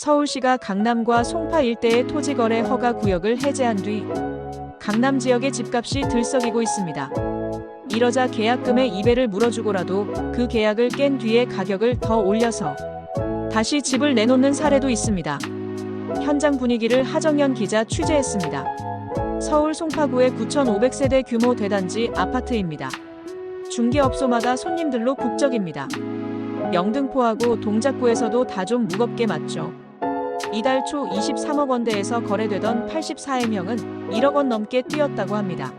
서울시가 강남과 송파 일대의 토지 거래 허가 구역을 해제한 뒤 강남 지역의 집값이 들썩이고 있습니다. 이러자 계약금의 2배를 물어주고라도 그 계약을 깬 뒤에 가격을 더 올려서 다시 집을 내놓는 사례도 있습니다. 현장 분위기를 하정연 기자 취재했습니다. 서울 송파구의 9,500세대 규모 대단지 아파트입니다. 중개업소마다 손님들로 북적입니다. 영등포하고 동작구에서도 다 좀 무겁게 맞죠. 이달 초 23억 원대에서 거래되던 84해명은 1억 원 넘게 뛰었다고 합니다.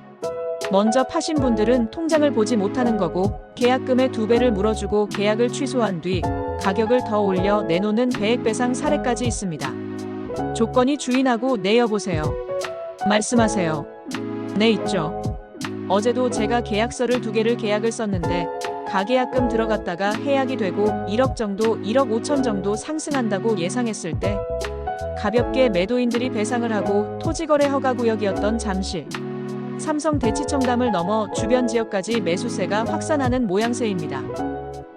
먼저 파신 분들은 통장을 보지 못하는 거고 계약금의 두 배를 물어주고 계약을 취소한 뒤 가격을 더 올려 내놓는 배액배상 사례까지 있습니다. 조건이 주인하고 내여보세요. 말씀하세요. 네, 있죠. 어제도 제가 계약서를 두 개를 계약을 썼는데 가계약금 들어갔다가 해약이 되고 1억 정도, 1억 5천 정도 상승한다고 예상했을 때 가볍게 매도인들이 배상을 하고 토지거래 허가 구역이었던 잠실, 삼성 대치청담을 넘어 주변 지역까지 매수세가 확산하는 모양새입니다.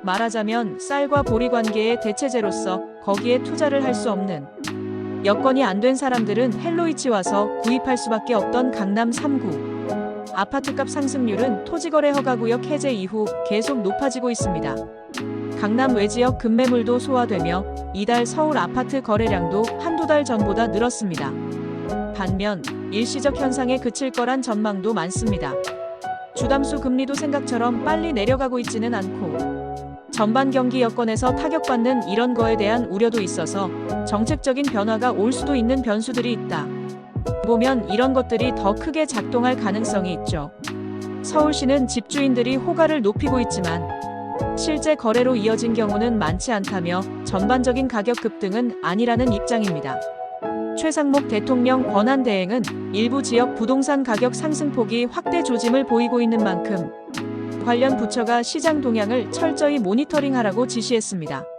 말하자면 쌀과 보리 관계의 대체제로서 거기에 투자를 할 수 없는 여건이 안 된 사람들은 헬로이치 와서 구입할 수밖에 없던 강남 3구. 아파트값 상승률은 토지거래 허가구역 해제 이후 계속 높아지고 있습니다. 강남 외지역 급매물도 소화되며 이달 서울 아파트 거래량도 한두 달 전보다 늘었습니다. 반면 일시적 현상에 그칠 거란 전망도 많습니다. 주담수 금리도 생각처럼 빨리 내려가고 있지는 않고 전반 경기 여건에서 타격받는 이런 거에 대한 우려도 있어서 정책적인 변화가 올 수도 있는 변수들이 있다. 보면 이런 것들이 더 크게 작동할 가능성이 있죠. 서울시는 집주인들이 호가를 높이고 있지만 실제 거래로 이어진 경우는 많지 않다며 전반적인 가격 급등은 아니라는 입장입니다. 최상목 대통령 권한 대행은 일부 지역 부동산 가격 상승폭이 확대 조짐을 보이고 있는 만큼 관련 부처가 시장 동향을 철저히 모니터링하라고 지시했습니다.